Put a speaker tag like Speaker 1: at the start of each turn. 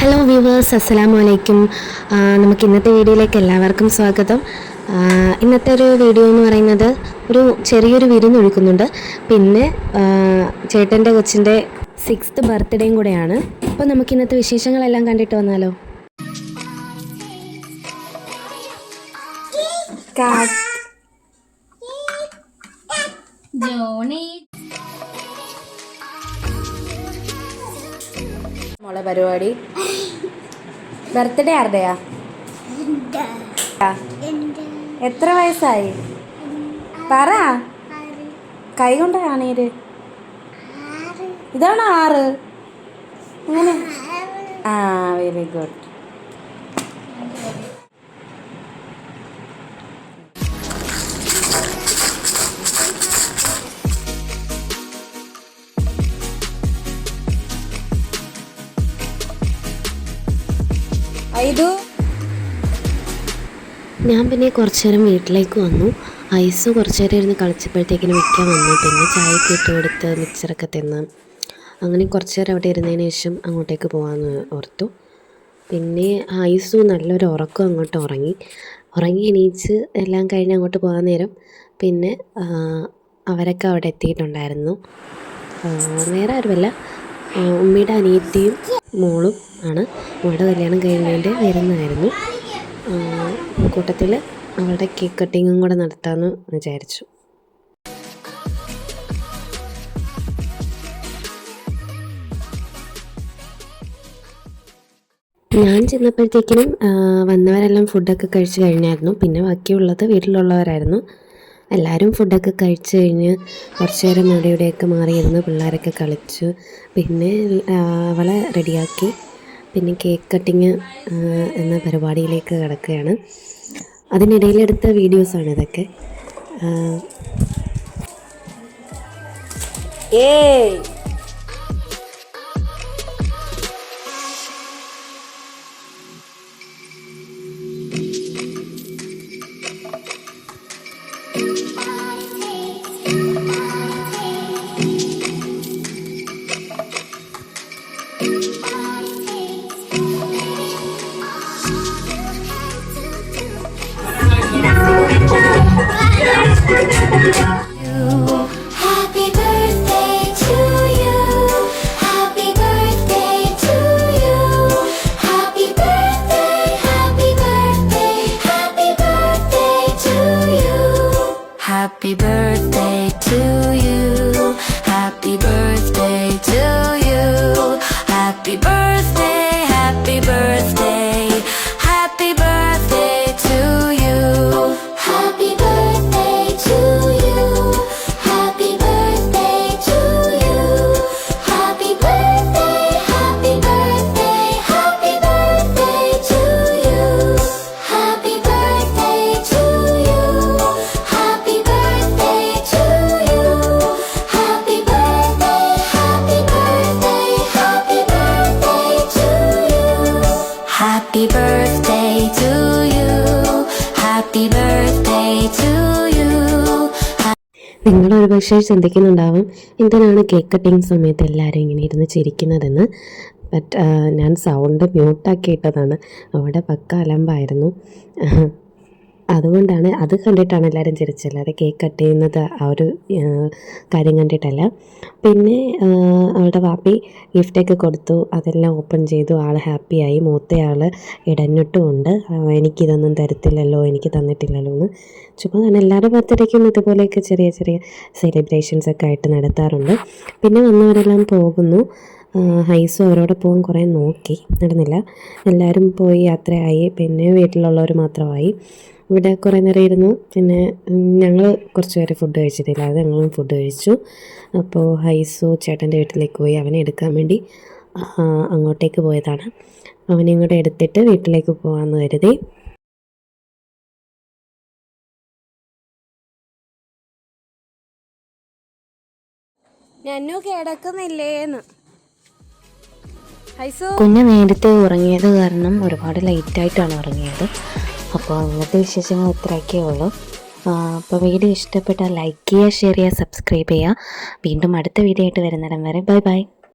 Speaker 1: Hello viewers അസ്സലാമു അലൈക്കും നമുക്ക് ഇന്നത്തെ വീഡിയോയിലേക്ക് എല്ലാവർക്കും സ്വാഗതം. ഇന്നത്തെ ഒരു വീഡിയോ എന്ന് പറയുന്നത് ഒരു ചെറിയൊരു വിരുന്നൊഴുക്കുന്നുണ്ട് പിന്നെ ചേട്ടന്റെ കൊച്ചിന്റെ സിക്സ്ത് ബർത്ത്ഡേയും കൂടെയാണ്. അപ്പോൾ നമുക്ക് ഇന്നത്തെ വിശേഷങ്ങളെല്ലാം കണ്ടിട്ട് വന്നാലോ? മോളെ പരിപാടി. ബർത്ത്ഡേ ആരുടെയാ? എത്ര വയസ്സായി? പറ. കൈ കൊണ്ട് കാണീര് ഇതാണോ ആറ്? അങ്ങനെ ആ വെരി ഗുഡ് ഞാൻ പിന്നെ കുറച്ചു നേരം വീട്ടിലേക്ക് വന്നു. ഐസ് കുറച്ച് നേരം ഇരുന്ന് കളിച്ചപ്പോഴത്തേക്കിന് മിക്കാൻ വന്നു. പിന്നെ ചായ ഇട്ട് കൊടുത്ത് മിക്സറൊക്കെ തിന്ന്. അങ്ങനെ കുറച്ചു നേരം അവിടെ ഇരുന്നതിന് ശേഷം അങ്ങോട്ടേക്ക് പോകാമെന്ന് ഓർത്തു. പിന്നെ ഐസ് നല്ലൊരു ഉറക്കം അങ്ങോട്ട് ഉറങ്ങി. ഉറങ്ങി എണീച്ച് എല്ലാം കഴിഞ്ഞ് അങ്ങോട്ട് പോകാൻ നേരം പിന്നെ അവരൊക്കെ അവിടെ എത്തിയിട്ടുണ്ടായിരുന്നു. വേറെ ആരുമല്ല. ഉമ്മയുടെ അനിയത്തിയും മോളും ആണ്. മോളുടെ കല്യാണം കഴിഞ്ഞതിന്റെ വരുന്നതായിരുന്നു കൂട്ടത്തിൽ അവളുടെ കേക്ക് കട്ടിങ്ങും കൂടെ നടത്താമെന്ന് വിചാരിച്ചു. ഞാൻ ചെന്നപ്പോഴത്തേക്കിനും വന്നവരെല്ലാം ഫുഡൊക്കെ കഴിച്ചു കഴിഞ്ഞായിരുന്നു. പിന്നെ ബാക്കിയുള്ളത് വീട്ടിലുള്ളവരായിരുന്നു. എല്ലാവരും ഫുഡൊക്കെ കഴിച്ചു കഴിഞ്ഞ് കുറച്ച് നേരം അവിടെ മാറിയിരുന്നു പിള്ളേരൊക്കെ കളിച്ചു. പിന്നെ അവളെ റെഡിയാക്കി. പിന്നെ കേക്ക് കട്ടിങ് എന്ന പരിപാടിയിലേക്ക് കിടക്കുകയാണ്. അതിനിടയിലെടുത്ത വീഡിയോസാണ് ഇതൊക്കെ. ഏയ്!
Speaker 2: Thank you.
Speaker 1: ഒരു പക്ഷേ ചിന്തിക്കുന്നുണ്ടാവും എന്തിനാണ് കേക്ക് കട്ടിങ് സമയത്ത് എല്ലാവരും ഇങ്ങനെ ഇരുന്ന് ചിരിക്കുന്നതെന്ന്. ബട്ട് ഞാൻ സൗണ്ട് മ്യൂട്ടാക്കി ഇട്ടതാണ്. അവിടെ പക്ക അലമ്പായിരുന്നു. അതുകൊണ്ടാണ് അത് കണ്ടിട്ടാണ് എല്ലാവരും ചിരിച്ചത്. കേക്ക് കട്ട് ചെയ്യുന്നത് ആ ഒരു കാര്യം കണ്ടിട്ടല്ല. പിന്നെ അവളുടെ വാപ്പി ഗിഫ്റ്റൊക്കെ കൊടുത്തു. അതെല്ലാം ഓപ്പൺ ചെയ്തു. ആൾ ഹാപ്പിയായി മൂത്തയാൾ ഇടഞ്ഞിട്ടുമുണ്ട്. എനിക്കിതൊന്നും തരത്തില്ലല്ലോ എനിക്ക് തന്നിട്ടില്ലല്ലോ എന്ന്. ചുമ്മാ തന്നെ എല്ലാവരുടെ ബർത്ത്ഡേക്കും ഇതുപോലെയൊക്കെ ചെറിയ ചെറിയ സെലിബ്രേഷൻസ് ഒക്കെ ആയിട്ട് നടത്താറുണ്ട്. പിന്നെ വന്നവരെല്ലാം പോകുന്നു. ഹൈസും അവരോട് പോകാൻ കുറേ നോക്കി. നടന്നില്ല. എല്ലാവരും പോയി യാത്രയായി. പിന്നെ വീട്ടിലുള്ളവർ മാത്രമായി. ഇവിടെ കുറേ നേരം ഇരുന്നു. പിന്നെ ഞങ്ങൾ കുറച്ച് പേര് ഫുഡ് കഴിച്ചിട്ടില്ല. അത് ഞങ്ങളും ഫുഡ് കഴിച്ചു. അപ്പോൾ ഹൈസു ചേട്ടന്റെ വീട്ടിലേക്ക് പോയി. അവനെ എടുക്കാൻ വേണ്ടി അങ്ങോട്ടേക്ക് പോയതാണ്. അവനെയും കൂടെ എടുത്തിട്ട് വീട്ടിലേക്ക് പോകാമെന്ന് കരുതി. കിടക്കുന്നില്ലേന്ന്. കുഞ്ഞ് നേരത്തെ ഉറങ്ങിയത് കാരണം ഒരുപാട് ലൈറ്റായിട്ടാണ് ഉറങ്ങിയത്. അപ്പോൾ അങ്ങനത്തെ വിശേഷങ്ങൾ ഇത്രയൊക്കെ ഉള്ളൂ. അപ്പോൾ വീഡിയോ ഇഷ്ടപ്പെട്ടാൽ ലൈക്ക് ചെയ്യുക ഷെയർ ചെയ്യുക സബ്സ്ക്രൈബ് ചെയ്യുക. വീണ്ടും അടുത്ത വീഡിയോ ആയിട്ട് വരുന്നിടം വരെ. Bye bye.